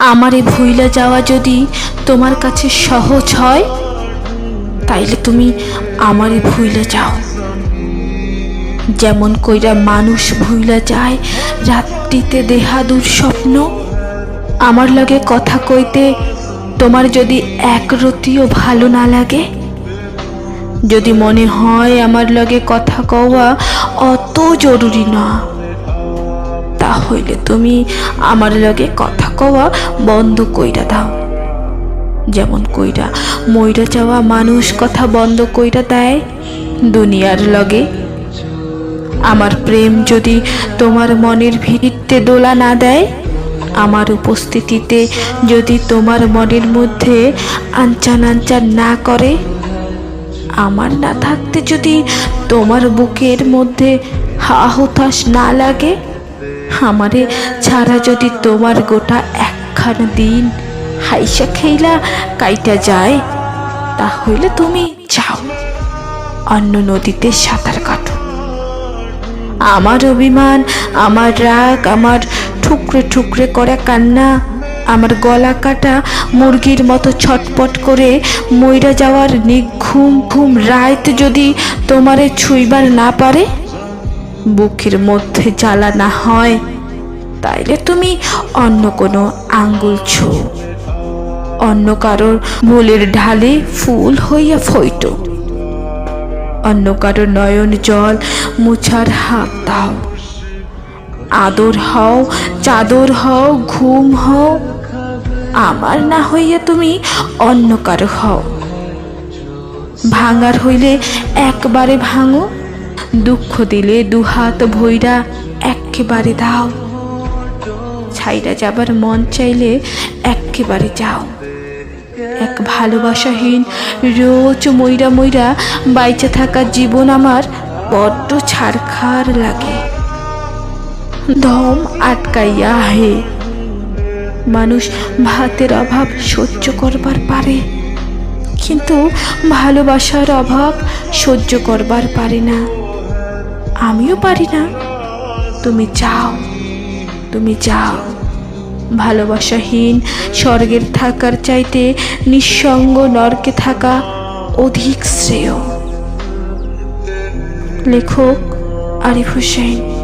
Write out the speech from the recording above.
আমারে ভুইলা যাওয়া যদি তোমার কাছে সহজ হয়, তাইলে তুমি আমারে ভুইলা যাও। যেমন কইরা মানুষ ভুইলা যায়, রাত্রিতে দেহাদুর স্বপ্ন। আমার লগে কথা কইতে তোমার যদি এক রতিও ভালো না লাগে, যদি মনে হয় আমার লগে কথা কওয়া অত জরুরি না। তাহলে তুমি আমার লগে কথা কওয়া বন্ধ কইরা দাও। যেমন কইরা মইরা যাওয়া মানুষ কথা বন্ধ কইরা দেয়, দুনিয়ার লগে। আমার প্রেম যদি তোমার মনের ভিড়িতে দোলা না দেয়, আমার উপস্থিতিতে যদি তোমার মনের মধ্যে আনচান আনচান না করে, আমার না থাকতে যদি তোমার বুকের মধ্যে হা হতাশ না লাগে আমারে ছাড়া যদি তোমার গোটা একখানা দিন হাইসা খেইলা কাইটা যায় তাহলে তুমি যাও। অন্য নদীতে সাঁতার কাটো। আমার অভিমান, আমার রাগ, আমার ঠুকরে ঠুকরে করা কান্না, আমার গলা কাটা মুরগির মতো ছটপট করে মইরা যাওয়ার নিঘুম ঘুম রাত যদি তোমারে ছুইবার না পারে বুকের মধ্যে জ্বালা না হয়, তাইলে তুমি অন্য কোনো আঙ্গুল ছো। অন্য কারোর মূলের ঢালে ফুল হইয়া ফইটো। অন্য কারোর নয়ন জল মুছার হাত দাও। আদর হও, চাদর হও, ঘুম হও, আমার না হইয়া তুমি অন্য কারও হও। ভাঙার হইলে একবারে ভাঙো দুঃখ দিলে দুহাত ভৈরা একেবারে দাও। ছাইরা যাবার মন চাইলে একেবারে যাও। এক ভালোবাসাহীন রোজ ময়রা ময়রা বাইচে থাকা জীবন আমার বড্ড ছাড়খার লাগে। দম আটকাইয়া হে, মানুষ ভাতের অভাব সহ্য করবার পারে, কিন্তু ভালোবাসার অভাব সহ্য করবার পারে না। আমিও পারি না। তুমি চাও তুমি চাও। ভালোবাসাহীন স্বর্গের থাকার চাইতে নিঃসঙ্গ নরকে থাকা অধিক শ্রেয়। লেখক আরিফ হোসেন।